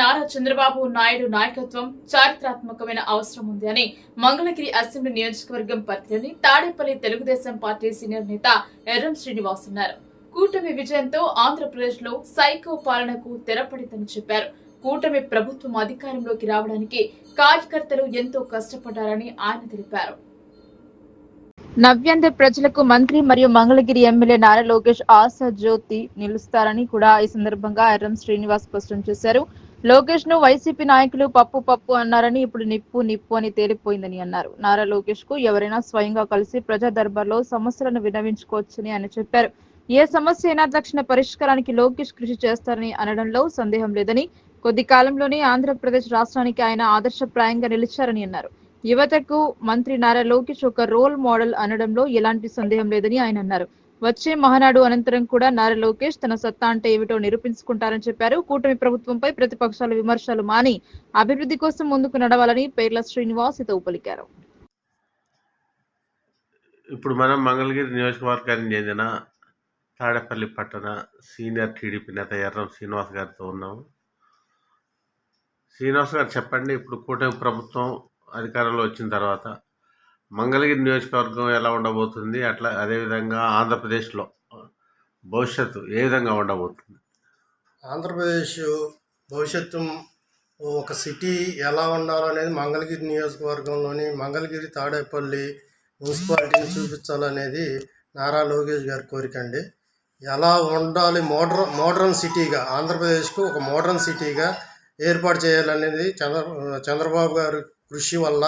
నారా చంద్రబాబు నాయుడు నాయకత్వం చారిత్రాత్మకమైన అవసరం ఉంది అని మంగళగిరి అసెంబ్లీ నియోజకవర్గం పరిధిలోని తాడేపల్లి తెలుగుదేశం పార్టీ సీనియర్ నేత ఎర్రం శ్రీనివాస్ అన్నారు కూటమి విజయంతో ఆంధ్రప్రదేశ్లో సైకో పాలనకు తెరపడిందని చెప్పారు. కూటమి ప్రభుత్వం అధికారంలోకి రావడానికి కార్యకర్తలు ఎంతో కష్టపడ్డారని ఆయన తెలిపారు. నవ్యాంధ్ర ప్రజలకు మంత్రి మరియు మంగళగిరి ఎమ్మెల్యే నారా లోకేష్ ఆశా జ్యోతి నిలుస్తారని కూడా ఈ సందర్భంగా ఎర్రం శ్రీనివాస్ స్పష్టం చేశారు. లోకేష్ను వైసీపీ నాయకులు పప్పు పప్పు అన్నారని ఇప్పుడు నిప్పు నిప్పు అని తేలిపోయిందని అన్నారు. నారా లోకేష్కు ఎవరైనా స్వయంగా కలిసి ప్రజా దర్బార్లో సమస్యలను వినవించుకోవచ్చని ఆయన చెప్పారు. ఏ సమస్య అయినా తక్షణ పరిష్కారానికి లోకేష్ కృషి చేస్తారని అనడంలో సందేహం లేదని కొద్ది కాలంలోనే ఆంధ్రప్రదేశ్ రాష్ట్రానికి ఆయన ఆదర్శప్రాయంగా నిలిచారని అన్నారు. యువతకు మంత్రి నారా లోకేష్ ఒక రోల్ మోడల్ అనడంలో ఎలాంటి సందేహం లేదని ఆయన అన్నారు. వచ్చే మహానాడు అనంతరం కూడా నారా లోకేష్ తన సత్తా అంటే ఏమిటో నిరూపించుకుంటారని చెప్పారు. కూటమి ప్రభుత్వంపై ప్రతిపక్షాల విమర్శలు మాని అభివృద్ధి కోసం ముందుకు నడవాలని పేర్ల శ్రీనివాస్ ఇతో పలికారు ఇప్పుడు మనం మంగళగిరి నియోజకవర్గానికి చెందిన తాడేపల్లి పట్టణ సీనియర్ టీడీపీ నేత ఎర్రం శ్రీనివాస్ గారితో ఉన్నాము. శ్రీనివాస్ గారు చెప్పండి ఇప్పుడు కూటమి ప్రభుత్వం అధికారంలో వచ్చిన తర్వాత మంగళగిరి నియోజకవర్గం ఎలా ఉండబోతుంది? అట్లా అదేవిధంగా ఆంధ్రప్రదేశ్లో భవిష్యత్తు ఏ విధంగా ఉండబోతుంది? ఆంధ్రప్రదేశ్ భవిష్యత్తు ఒక సిటీ ఎలా ఉండాలనేది మంగళగిరి నియోజకవర్గంలోని మంగళగిరి తాడేపల్లి మున్సిపాలిటీని చూపించాలనేది నారా లోకేష్ గారి కోరిక అండి. ఎలా ఉండాలి మోడ్రన్ మోడ్రన్ సిటీగా ఆంధ్రప్రదేశ్కు ఒక మోడ్రన్ సిటీగా ఏర్పాటు చేయాలనేది చంద్ర చంద్రబాబు గారి కృషి వల్ల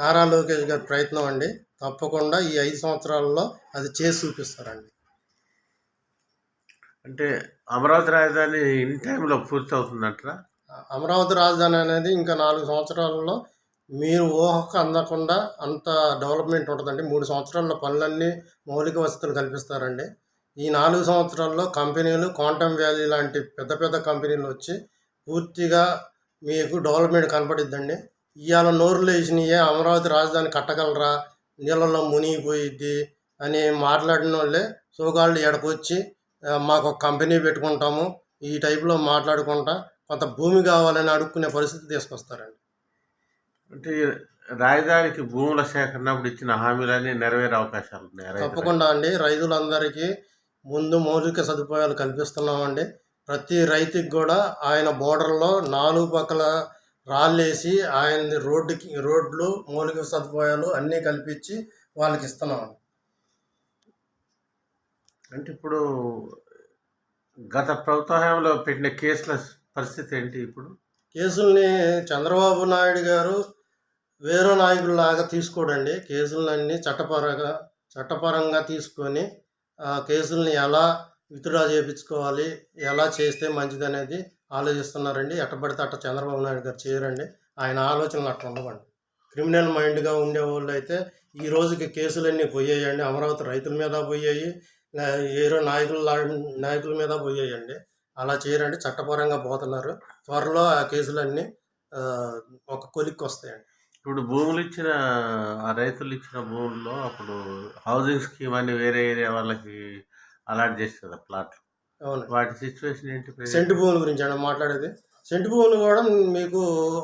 నారా లోకేష్ గారి ప్రయత్నం అండి. తప్పకుండా ఈ ఐదు సంవత్సరాల్లో అది చేసి చూపిస్తారండి. అంటే అమరావతి రాజధాని ఇన్ టైంలో పూర్తి అవుతుందంటారా అమరావతి రాజధాని అనేది ఇంకా నాలుగు సంవత్సరాలలో మీరు ఊహకు అందకుండా అంత డెవలప్మెంట్ ఉంటుందండి. మూడు సంవత్సరాల్లో పనులన్నీ మౌలిక వసతులు కల్పిస్తారండి. ఈ నాలుగు సంవత్సరాల్లో కంపెనీలు క్వాంటమ్ వ్యాలీ లాంటి పెద్ద పెద్ద కంపెనీలు వచ్చి పూర్తిగా మీకు డెవలప్మెంట్ కనపడిద్దండి. ఇవాళ నోరులు వేసినయే అమరావతి రాజధాని కట్టగలరా? నీళ్ళలో మునిగిపోయిద్ది అని మాట్లాడిన వాళ్ళే సోగాళ్ళు ఎడకొచ్చి "ఆ, మాకు ఒక కంపెనీ పెట్టుకుంటాము ఈ టైప్లో మాట్లాడుకుంటా కొంత భూమి కావాలని అడుక్కునే పరిస్థితి తీసుకొస్తారండి. అంటే రాజధానికి భూముల సేకరణప్పుడు ఇచ్చిన హామీలన్నీ నెరవేరే అవకాశాలు ఉన్నాయి. తప్పకుండా అండి. రైతులందరికీ ముందు మౌలిక సదుపాయాలు కల్పిస్తున్నామండి. ప్రతి రైతుకి కూడా ఆయన బోర్డర్లో నాలుగు పక్కల రాళ్ళేసి ఆయన రోడ్డుకి రోడ్లు మౌలిక సదుపాయాలు అన్నీ కల్పించి వాళ్ళకి ఇస్తున్నామండి అంటే ఇప్పుడు గత ప్రభుత్వ హయాంలో పెట్టిన కేసుల పరిస్థితి ఏంటి ఇప్పుడు? కేసుల్ని చంద్రబాబు నాయుడు గారు వేరే నాయకుల్లాగా తీసుకోడండి. కేసులన్నీ చట్టపరంగా చట్టపరంగా తీసుకొని ఆ కేసుల్ని ఎలా విత్డ్రా చేయించుకోవాలి ఎలా చేస్తే మంచిది అనేది ఆలోచిస్తున్నారండి. ఎట్టబడితే అట్ట చంద్రబాబు నాయుడు గారు చేయరండి. ఆయన ఆలోచనలు అట్లా ఉండవండి. క్రిమినల్ మైండ్గా ఉండేవాళ్ళు అయితే ఈ రోజుకి కేసులన్నీ పోయాయండి. అమరావతి రైతుల మీద పోయాయి. ఏరో నాయకుల నాయకుల మీద పోయాయండి. అలా చేయరండి. చట్టపరంగా పోతున్నారు. త్వరలో ఆ కేసులన్నీ ఒక కొలిక్కి వస్తాయండి. ఇప్పుడు భూములు ఇచ్చిన ఆ రైతులు ఇచ్చిన భూముల్లో అప్పుడు హౌసింగ్ స్కీమ్ అని వేరే ఏరియా వాళ్ళకి అలాట్ చేస్తుంది ప్లాట్లు. అవును. వాటి సిచ్యువేషన్ ఏంటి? సెంటు భూముల గురించి అండి మాట్లాడేది. సెంటు భూములు కూడా మీకు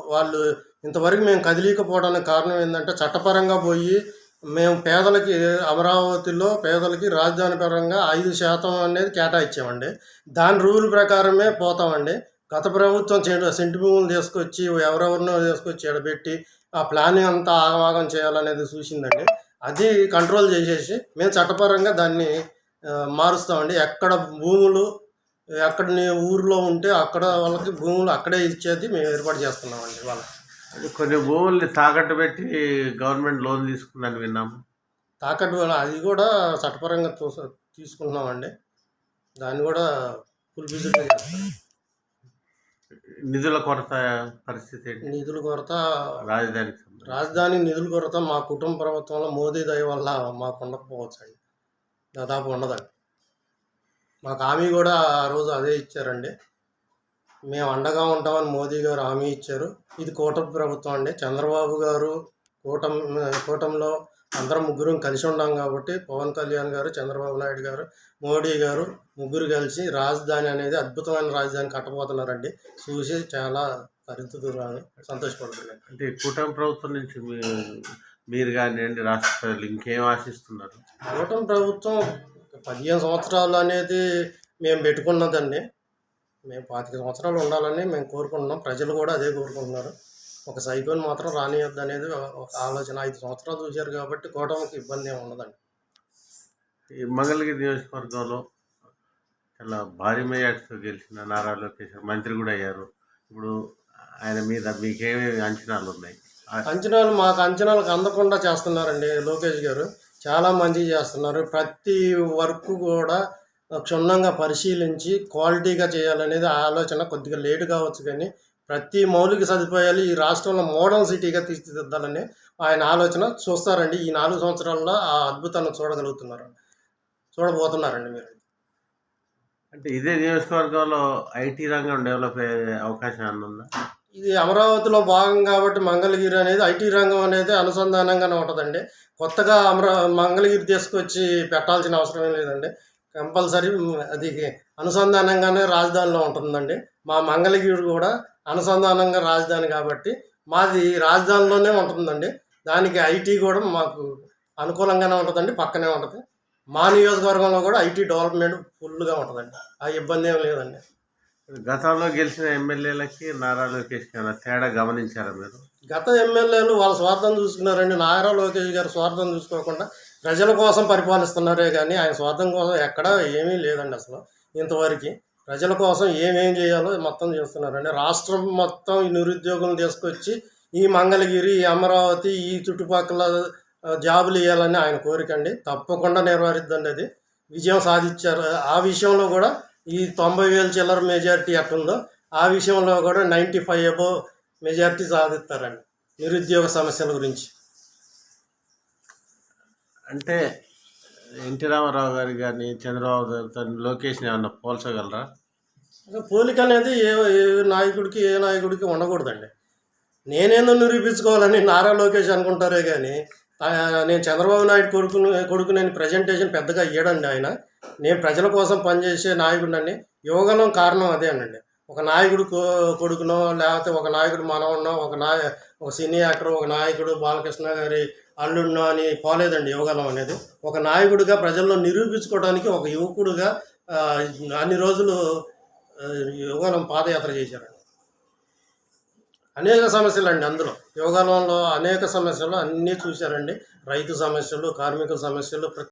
వాళ్ళు ఇంతవరకు మేము కదిలీకపోవడానికి కారణం ఏంటంటే చట్టపరంగా పోయి మేము పేదలకి అమరావతిలో పేదలకి రాజధాని పరంగా ఐదు శాతం అనేది కేటాయించామండి. దాని రూల్ ప్రకారమే పోతామండి. గత ప్రభుత్వం చెంటు సెంటు భూములు తీసుకొచ్చి ఎవరెవరినో తీసుకొచ్చి ఎడబెట్టి ఆ ప్లానింగ్ అంతా ఆగమాగం చేయాలనేది చూసిందండి. అది కంట్రోల్ చేసేసి మేము చట్టపరంగా దాన్ని మారుస్తామండి. ఎక్కడ భూములు ఎక్కడ ఊర్లో ఉంటే అక్కడ వాళ్ళకి భూములు అక్కడే ఇచ్చేది మేము ఏర్పాటు చేస్తున్నామండి వాళ్ళకి కొన్ని భూముల్ని తాకట్టు పెట్టి గవర్నమెంట్ లోన్ తీసుకుందని విన్నాము. తాకట్టు అది కూడా చట్టపరంగా తోస- తీసుకుంటున్నామండి. దాన్ని కూడా ఫుల్ చేస్తాం నిధుల కొరత పరిస్థితి నిధుల కొరత రాజధానికి సంబంధించి. రాజధాని నిధుల కొరత మా కుటుంబ ప్రభుత్వంలో మోదీ దయ వల్ల మాకు ఉండకపోవచ్చు అండి దాదాపు ఉండదండి మాకు హామీ కూడా ఆ రోజు అదే ఇచ్చారండి. మేము అండగా ఉంటామని మోదీ గారు హామీ ఇచ్చారు. ఇది కూటమి ప్రభుత్వం అండి. చంద్రబాబు గారు కూటమి కూటమిలో అందరం ముగ్గురం కలిసి ఉన్నాం కాబట్టి పవన్ కళ్యాణ్ గారు చంద్రబాబు నాయుడు గారు మోడీ గారు ముగ్గురు కలిసి రాజధాని అనేది అద్భుతమైన రాజధాని కట్టబోతున్నారండి. చూసి చాలా పరిస్థితులు సంతోషపడుతున్నాను అంటే కూటమి ప్రభుత్వం నుంచి మీరు కానివ్వండి రాష్ట్ర ప్రజలు ఇంకేం ఆశిస్తున్నారు? కూటమి ప్రభుత్వం పదిహేను సంవత్సరాలు అనేది మేము పెట్టుకున్నదండి. మేము పాతిక సంవత్సరాలు ఉండాలని మేము కోరుకుంటున్నాం. ప్రజలు కూడా అదే కోరుకుంటున్నారు. ఒక సైకోని మాత్రం రానియొద్దు అనేది ఒక ఆలోచన. ఐదు సంవత్సరాలు చూశారు కాబట్టి కూటమికి ఇబ్బంది ఏమి ఉండదండి. ఈ మంగళగిరి నియోజకవర్గంలో చాలా భారీ మెజార్టీతో గెలిచిన నారా లోకేష్ మంత్రి కూడా అయ్యారు. ఇప్పుడు ఆయన మీద మీకేమేమి అంచనాలు ఉన్నాయి? అంచనాలు మాకు అంచనాలకు అందకుండా చేస్తున్నారండి లోకేష్ గారు. చాలా మంచి చేస్తున్నారు. ప్రతి వర్క్ కూడా క్షుణ్ణంగా పరిశీలించి క్వాలిటీగా చేయాలనేది ఆలోచన కొద్దిగా లేట్ కావచ్చు కానీ ప్రతి మౌలిక సదుపాయాలు ఈ రాష్ట్రంలో మోడర్న్ సిటీగా తీర్చిదిద్దాలని ఆయన ఆలోచన చూస్తారండి. ఈ నాలుగు సంవత్సరాల్లో ఆ అద్భుతాన్ని చూడగలుగుతున్నారు. చూడబోతున్నారండి మీరు. అంటే ఇదే నియోజకవర్గంలో ఐటీ రంగం డెవలప్ అయ్యే అవకాశం ఏమన్నా ఉందా? ఇది అమరావతిలో భాగం కాబట్టి మంగళగిరి అనేది ఐటీ రంగం అనేది అనుసంధానంగానే ఉంటుందండి. కొత్తగా అమరా మంగళగిరి తీసుకొచ్చి పెట్టాల్సిన అవసరం లేదండి. కంపల్సరీ అది అనుసంధానంగానే రాజధానిలో ఉంటుందండి. మా మంగళగిరి కూడా అనుసంధానంగా రాజధాని కాబట్టి మాది రాజధానిలోనే ఉంటుందండి. దానికి ఐటీ కూడా మాకు అనుకూలంగానే ఉంటుందండి పక్కనే ఉంటుంది. మా నియోజకవర్గంలో కూడా ఐటీ డెవలప్మెంట్ ఫుల్గా ఉంటుందండి. ఆ ఇబ్బంది ఏం లేదండి. గతంలో గెలిచిన ఎమ్మెల్యేలకి నారా లోకేష్ గారు తేడా గమనించారా మీరు? గత ఎమ్మెల్యేలు వాళ్ళ స్వార్థం చూసుకున్నారండి. నారా లోకేష్ గారు స్వార్థం చూసుకోకుండా ప్రజల కోసం పరిపాలిస్తున్నారే కానీ ఆయన స్వార్థం కోసం ఎక్కడా ఏమీ లేదండి అసలు. ఇంతవరకు ప్రజల కోసం ఏమేం చేయాలో మొత్తం చేస్తున్నారండి. రాష్ట్రం మొత్తం ఈ నిరుద్యోగులను తీసుకొచ్చి ఈ మంగళగిరి ఈ అమరావతి ఈ చుట్టుపక్కల జాబులు ఇవ్వాలని ఆయన కోరిక అండి. తప్పకుండా నెరవేరుద్దండి అది. విజయం సాధించారు. ఆ విషయంలో కూడా ఈ తొంభై వేల చిల్లర మెజారిటీ ఎట్టుందో ఆ విషయంలో కూడా నైంటీ ఫైవ్ అబో మెజారిటీ సాధిస్తారండి నిరుద్యోగ సమస్యల గురించి. అంటే ఎన్టీ రామారావు గారి కానీ చంద్రబాబు గారితో లోకేష్ని ఏమన్నా పోల్చగలరా? పోలిక అనేది ఏ ఏ నాయకుడికి ఏ నాయకుడికి ఉండకూడదండి. నేనేందో నిరూపించుకోవాలని నారా లోకేష్ అనుకుంటారే కానీ నేను చంద్రబాబు నాయుడు కొడుకుని కొడుకు నేను ప్రజెంటేషన్ పెద్దగా ఇయ్యడండి ఆయన. నేను ప్రజల కోసం పనిచేసే నాయకుడిని యువగలం కారణం అదేనండి ఒక నాయకుడు కొడుకునో లేకపోతే ఒక నాయకుడు మనవన్నో ఒక నాయ ఒక సినీ యాక్టర్ ఒక నాయకుడు బాలకృష్ణ గారి అల్లుడినో అని పోలేదండి యువగలం అనేది. ఒక నాయకుడిగా ప్రజల్లో నిరూపించుకోవడానికి ఒక యువకుడుగా అన్ని రోజులు యువగలం పాదయాత్ర చేశారండి. అనేక సమస్యలు అండి అందులో. యోగాలంలో అనేక సమస్యలు అన్నీ చూశారండి. రైతు సమస్యలు కార్మికుల సమస్యలు ప్రతి